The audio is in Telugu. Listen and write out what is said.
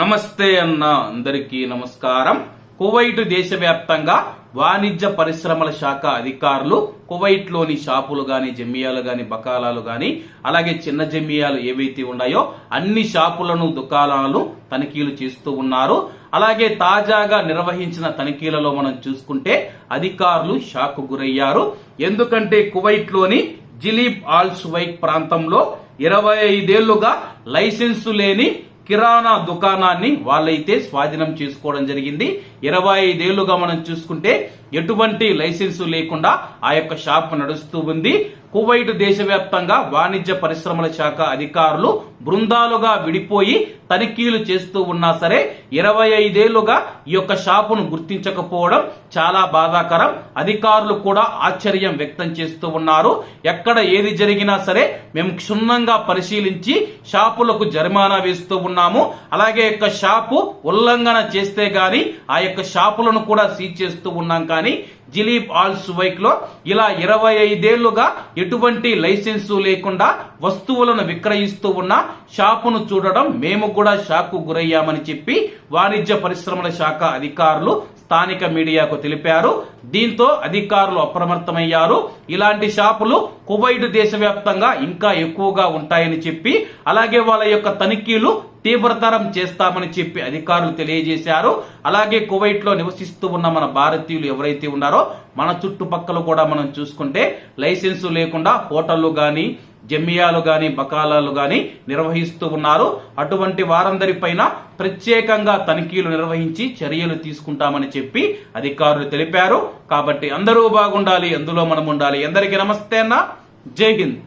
నమస్తే అన్న అందరికీ నమస్కారం. కువైట్ దేశవ్యాప్తంగా వాణిజ్య పరిశ్రమల శాఖ అధికారులు కువైట్లోని షాపులు గాని జమియాలు గాని బకాలాలు గాని అలాగే చిన్న జమియాలు ఏవైతే ఉన్నాయో అన్ని షాపులను దుకాణాలను తనిఖీలు చేస్తూ ఉన్నారు. అలాగే తాజాగా నిర్వహించిన తనిఖీలలో మనం చూసుకుంటే అధికారులు షాక్ గురయ్యారు. ఎందుకంటే కువైట్లోని జిలీబ్ ఆల్ సువైక్ ప్రాంతంలో ఇరవై ఐదేళ్ళుగా లైసెన్సు లేని కిరాణా దుకాణాన్ని వాళ్ళైతే స్వాధీనం చేసుకోవడం జరిగింది. ఇరవై ఐదేళ్ళుగా మనం చూసుకుంటే ఎటువంటి లైసెన్సు లేకుండా ఆ యొక్క షాప్ నడుస్తూ ఉంది. కువైట్ దేశవ్యాప్తంగా వాణిజ్య పరిశ్రమల శాఖ అధికారులు బృందాలుగా విడిపోయి తనిఖీలు చేస్తూ ఉన్నా సరే ఇరవై ఐదేళ్ళుగా ఈ యొక్క షాపును గుర్తించకపోవడం చాలా బాధాకరం. అధికారులు కూడా ఆశ్చర్యం వ్యక్తం చేస్తూ ఉన్నారు. ఎక్కడ ఏది జరిగినా సరే మేము క్షుణ్ణంగా పరిశీలించి షాపులకు జరిమానా వేస్తూ ఉన్నాము. అలాగే యొక్క షాపు ఉల్లంఘన చేస్తే గాని ఆ యొక్క షాపులను కూడా సీజ్ చేస్తూ ఉన్నాం కానీ జిలీబ్ ఆల్ సువైక్లో ఇలా ఇరవై ఐదేళ్ళుగా ఎటువంటి లైసెన్సు లేకుండా వస్తువులను విక్రయిస్తూ ఉన్న షాపును చూడడం మేము కూడా షాకు గురయ్యామని చెప్పి వాణిజ్య పరిశ్రమల శాఖ అధికారులు స్థానిక మీడియాకు తెలిపారు. దీంతో అధికారులు అప్రమత్తమయ్యారు. ఇలాంటి షాపులు కువైట్ దేశవ్యాప్తంగా ఇంకా ఎక్కువగా ఉంటాయని చెప్పి అలాగే వాళ్ళ యొక్క తనిఖీలు తీవ్రతరం చేస్తామని చెప్పి అధికారులు తెలియజేశారు. అలాగే కువైట్లో నివసిస్తూ ఉన్న మన భారతీయులు ఎవరైతే ఉన్నారో మన చుట్టుపక్కల కూడా మనం చూసుకుంటే లైసెన్సు లేకుండా హోటళ్ళు గాని జమియాలు గాని బకాలాలు గాని నిర్వహిస్తూ ఉన్నారు. అటువంటి వారందరిపైన ప్రత్యేకంగా తనిఖీలు నిర్వహించి చర్యలు తీసుకుంటామని చెప్పి అధికారులు తెలిపారు. కాబట్టి అందరూ బాగుండాలి అందులో మనం ఉండాలి అందరికీ నమస్తే అన్న. జై హింద్.